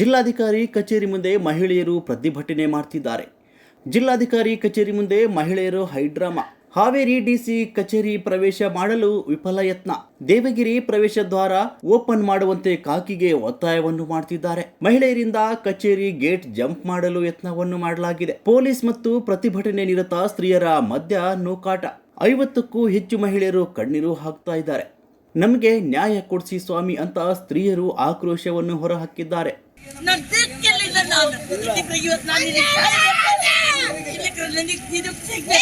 ಜಿಲ್ಲಾಧಿಕಾರಿ ಕಚೇರಿ ಮುಂದೆ ಮಹಿಳೆಯರು ಪ್ರತಿಭಟನೆ ಮಾಡ್ತಿದ್ದಾರೆ. ಜಿಲ್ಲಾಧಿಕಾರಿ ಕಚೇರಿ ಮುಂದೆ ಮಹಿಳೆಯರು ಹೈಡ್ರಾಮಾ. ಹಾವೇರಿ ಡಿಸಿ ಕಚೇರಿ ಪ್ರವೇಶ ಮಾಡಲು ವಿಫಲ ಯತ್ನ. ದೇವಗಿರಿ ಪ್ರವೇಶ ದ್ವಾರ ಓಪನ್ ಮಾಡುವಂತೆ ಕಾಕಿಗೆ ಒತ್ತಾಯವನ್ನು ಮಾಡ್ತಿದ್ದಾರೆ. ಮಹಿಳೆಯರಿಂದ ಕಚೇರಿ ಗೇಟ್ ಜಂಪ್ ಮಾಡಲು ಯತ್ನವನ್ನು ಮಾಡಲಾಗಿದೆ. ಪೊಲೀಸ್ ಮತ್ತು ಪ್ರತಿಭಟನೆ ನಿರತ ಸ್ತ್ರೀಯರ ಮಧ್ಯ ನೂಕಾಟ. ಐವತ್ತಕ್ಕೂ ಹೆಚ್ಚು ಮಹಿಳೆಯರು ಕಣ್ಣೀರು ಹಾಕ್ತಾ ಇದ್ದಾರೆ. ನಮಗೆ ನ್ಯಾಯ ಕೊಡಿಸಿ ಸ್ವಾಮಿ ಅಂತ ಸ್ತ್ರೀಯರು ಆಕ್ರೋಶವನ್ನು ಹೊರಹಾಕಿದ್ದಾರೆ. ನಾನು ದಿಕ್ಕೆಲ್ಲಿದ್ದ ನಾನು ಇದಕ್ಕೆ ಇವತ್ತು ನಾನು ಇಲ್ಲಿ ಸಾಯ್ಬೇಕು.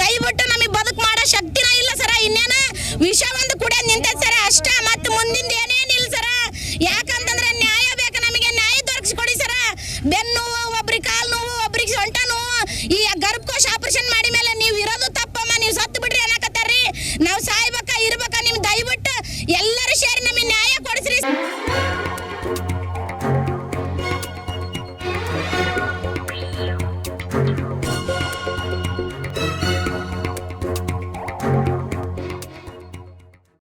ದಯವಿಟ್ಟು ನಮಗೆ ಬದುಕು ಮಾಡೋ ಶಕ್ತಿನ ಇಲ್ಲ ಸರ. ಇನ್ನೇನ ವಿಷ ಒಂದು ಕೂಡ ನಿಂತೈತೆ ಸರ. ಅಷ್ಟ, ಮತ್ತೆ ಮುಂದಿಂದ ಏನೇನಿಲ್ಲ ಸರ. ಯಾಕಂತಂದ್ರೆ ನ್ಯಾಯ ಬೇಕು ನಮಗೆ. ನ್ಯಾಯ ದೊರಕಿಸ್ಕೊಡಿ ಸರ. ಬೆನ್ನು ಒಬ್ರಿಗೆ ಕಾಲು ನೋವು, ಒಬ್ರಿಗೆ ಸೊಂಟ ನೋವು. ಈ ಗರ್ಭಕೋಶ ಆಪರೇಷನ್ ಮಾಡಿ ಮೇಲೆ ನೀವು ಇರೋದು ತಪ್ಪಮ್ಮ. ನೀವು ಸತ್ತು ಬಿಡ್ರಿ ಅನ್ನಕತ್ತಾರ್ರಿ ನಾವು ಸಾಯ್ಬೇಕು